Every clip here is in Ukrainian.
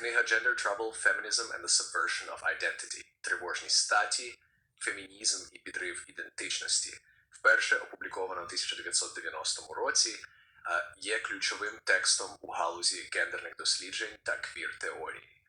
Книга Gender Trouble, Feminism and the Subversion of Identity Тривожність статі, фемінізм і підрив ідентичності. Вперше опублікована в 1990 році, є ключовим текстом у галузі гендерних досліджень та квір теорії.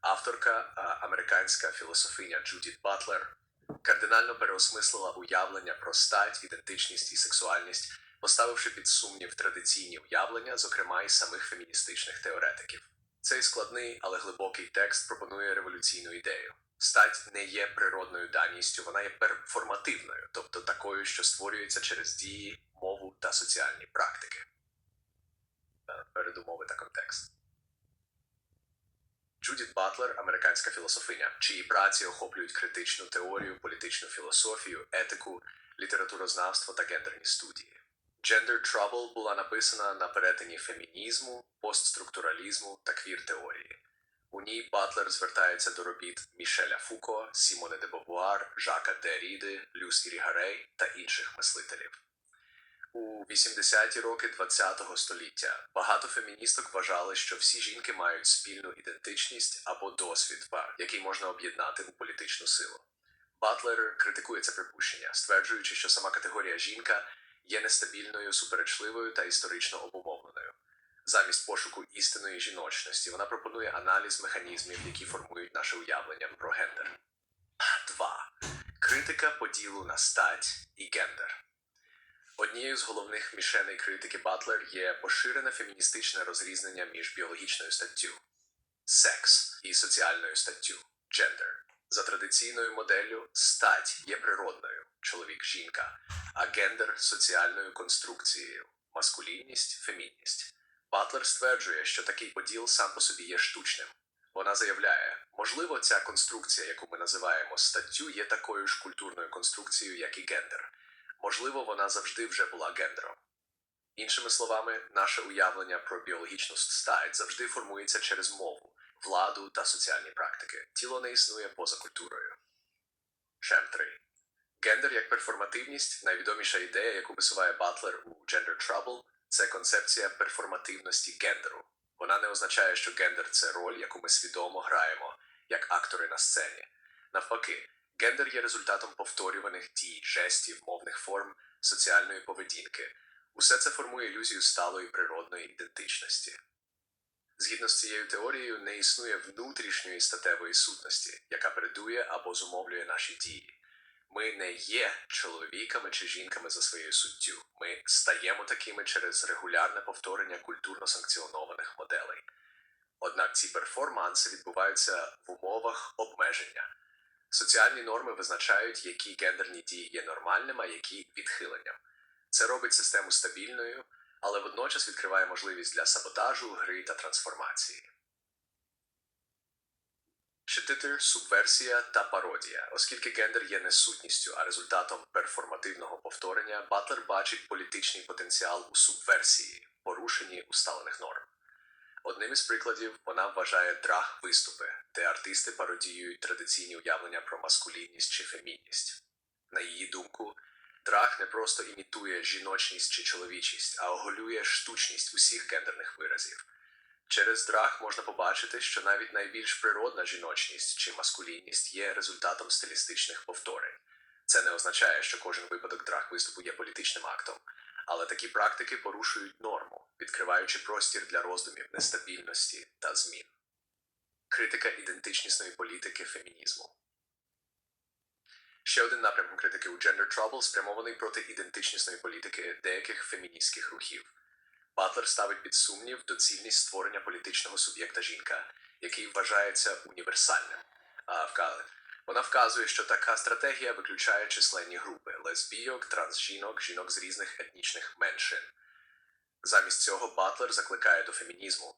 Авторка, американська філософиня Джудіт Батлер, кардинально переосмислила уявлення про стать, ідентичність і сексуальність, поставивши під сумнів традиційні уявлення, зокрема й самих феміністичних теоретиків. Цей складний, але глибокий текст пропонує революційну ідею. Стать не є природною даністю, вона є перформативною, тобто такою, що створюється через дії, мову та соціальні практики. Е, Передумови та контекст. Джудіт Батлер, американська філософиня, чиї праці охоплюють критичну теорію, політичну філософію, етику, літературознавство та гендерні студії. Gender Trouble була написана на перетині фемінізму, постструктуралізму та квір-теорії. У ній Батлер звертається до робіт Мішеля Фуко, Сімоне де Бовуар, Жака Деріди, Люс Ірігарей та інших мислителів. У 80-ті роки ХХ століття багато феміністок вважали, що всі жінки мають спільну ідентичність або досвід, який можна об'єднати у політичну силу. Батлер критикує це припущення, стверджуючи, що сама категорія жінка є нестабільною, суперечливою та історично обумовленою. Замість пошуку істинної жіночності вона пропонує аналіз механізмів, які формують наше уявлення про гендер. 2. Критика поділу на стать і гендер. Однією з головних мішеней критики Батлер є поширене феміністичне розрізнення між біологічною статтю секс і соціальною статтю джендер. За традиційною моделлю стать є природною чоловік-жінка, а гендер соціальною конструкцією маскулінність, фемінність. Батлер стверджує, що такий поділ сам по собі є штучним. Вона заявляє, можливо, ця конструкція, яку ми називаємо статтю, є такою ж культурною конструкцією, як і гендер. Можливо, вона завжди вже була гендером. Іншими словами, наше уявлення про біологічну стать завжди формується через мову, владу та соціальні практики. Тіло не існує поза культурою. Шем 3. Гендер як перформативність найвідоміша ідея, яку висуває Батлер у Gender Trouble, це концепція перформативності гендеру. Вона не означає, що гендер це роль, яку ми свідомо граємо, як актори на сцені. Навпаки, гендер є результатом повторюваних дій, жестів, мовних форм, соціальної поведінки. Усе це формує ілюзію сталої природної ідентичності. Згідно з цією теорією, не існує внутрішньої статевої сутності, яка передує або зумовлює наші дії. Ми не є чоловіками чи жінками за своєю суттю. Ми стаємо такими через регулярне повторення культурно санкціонованих моделей. Однак ці перформанси відбуваються в умовах обмеження. Соціальні норми визначають, які гендерні дії є нормальними, а які відхиленням. Це робить систему стабільною, але водночас відкриває можливість для саботажу, гри та трансформації. Щититир, субверсія та пародія. Оскільки гендер є не сутністю, а результатом перформативного повторення, Батлер бачить політичний потенціал у субверсії, порушенні усталених норм. Одним із прикладів вона вважає драг виступи, де артисти пародіюють традиційні уявлення про маскулінність чи фемінність. На її думку, драг не просто імітує жіночність чи чоловічість, а оголює штучність усіх гендерних виразів. Через драг можна побачити, що навіть найбільш природна жіночність чи маскулінність є результатом стилістичних повторень. Це не означає, що кожен випадок драг виступу є політичним актом, але такі практики порушують норму, відкриваючи простір для роздумів нестабільності та змін. Критика ідентичнісної політики фемінізму. Ще один напрямок критики у Gender Trouble спрямований проти ідентичнісної політики деяких феміністських рухів. Батлер ставить під сумнів доцільність створення політичного суб'єкта жінка, який вважається універсальним. А вка... Вона вказує, що така стратегія виключає численні групи лесбійок, трансжінок, жінок з різних етнічних меншин. Замість цього Батлер закликає до фемінізму,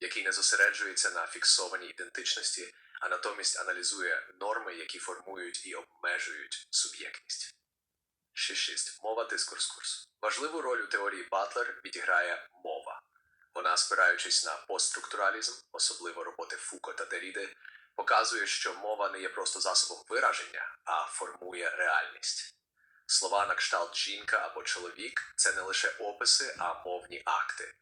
який не зосереджується на фіксованій ідентичності, а натомість аналізує норми, які формують і обмежують суб'єктність. 6.6. Мова дискурс курс. Важливу роль у теорії Батлер відіграє мова. Вона, спираючись на постструктуралізм, особливо роботи Фуко та Деріди, показує, що мова не є просто засобом вираження, а формує реальність. Слова на кшталт жінка або чоловік це не лише описи, а мовні акти,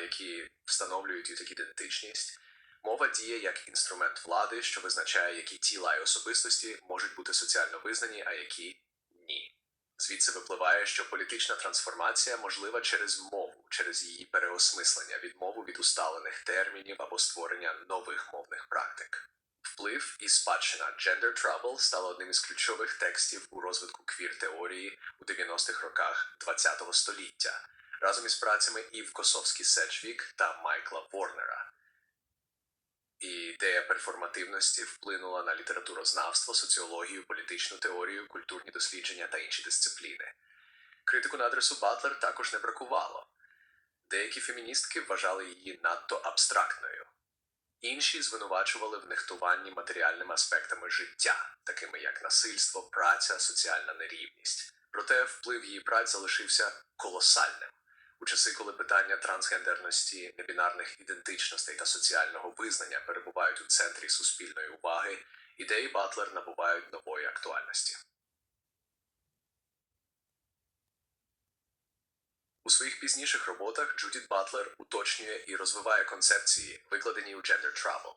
які встановлюють їх ідентичність. Мова діє як інструмент влади, що визначає, які тіла і особистості можуть бути соціально визнані, а які ні. Звідси випливає, що політична трансформація можлива через мову, через її переосмислення, відмову від усталених термінів або створення нових мовних практик. Вплив і спадщина Gender Trouble стала одним із ключових текстів у розвитку квір-теорії у 90-х роках ХХ століття, разом із працями Ів Косовські Седжвік та Майкла Ворнера. І ідея перформативності вплинула на літературознавство, соціологію, політичну теорію, культурні дослідження та інші дисципліни. Критику на адресу Батлер також не бракувало. Деякі феміністки вважали її надто абстрактною. Інші звинувачували в нехтуванні матеріальними аспектами життя, такими як насильство, праця, соціальна нерівність. Проте вплив її праць залишився колосальним. У часи, коли питання трансгендерності, небінарних ідентичностей та соціального визнання перебувають у центрі суспільної уваги, ідеї Батлер набувають нової актуальності. У своїх пізніших роботах Джудіт Батлер уточнює і розвиває концепції, викладені у Gender Trouble.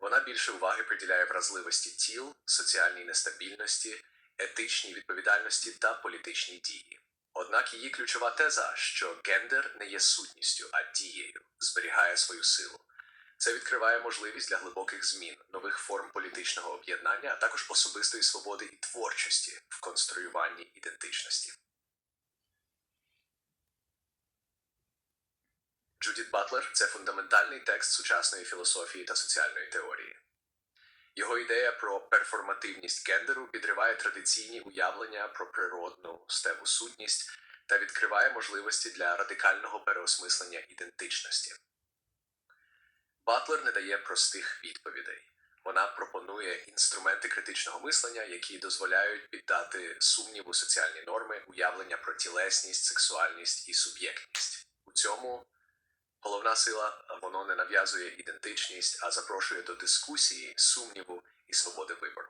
Вона більше уваги приділяє вразливості тіл, соціальній нестабільності, етичній відповідальності та політичній дії. Однак її ключова теза, що гендер не є сутністю, а дією, зберігає свою силу. Це відкриває можливість для глибоких змін, нових форм політичного об'єднання, а також особистої свободи і творчості в конструюванні ідентичності. Джудіт Батлер це фундаментальний текст сучасної філософії та соціальної теорії. Його ідея про перформативність гендеру підриває традиційні уявлення про природну стеву сутність та відкриває можливості для радикального переосмислення ідентичності. Батлер не дає простих відповідей. Вона пропонує інструменти критичного мислення, які дозволяють піддати сумніву соціальні норми, уявлення про тілесність, сексуальність і суб'єктність. У цьому Головна сила воно не нав'язує ідентичність, а запрошує до дискусії, сумніву і свободи вибору.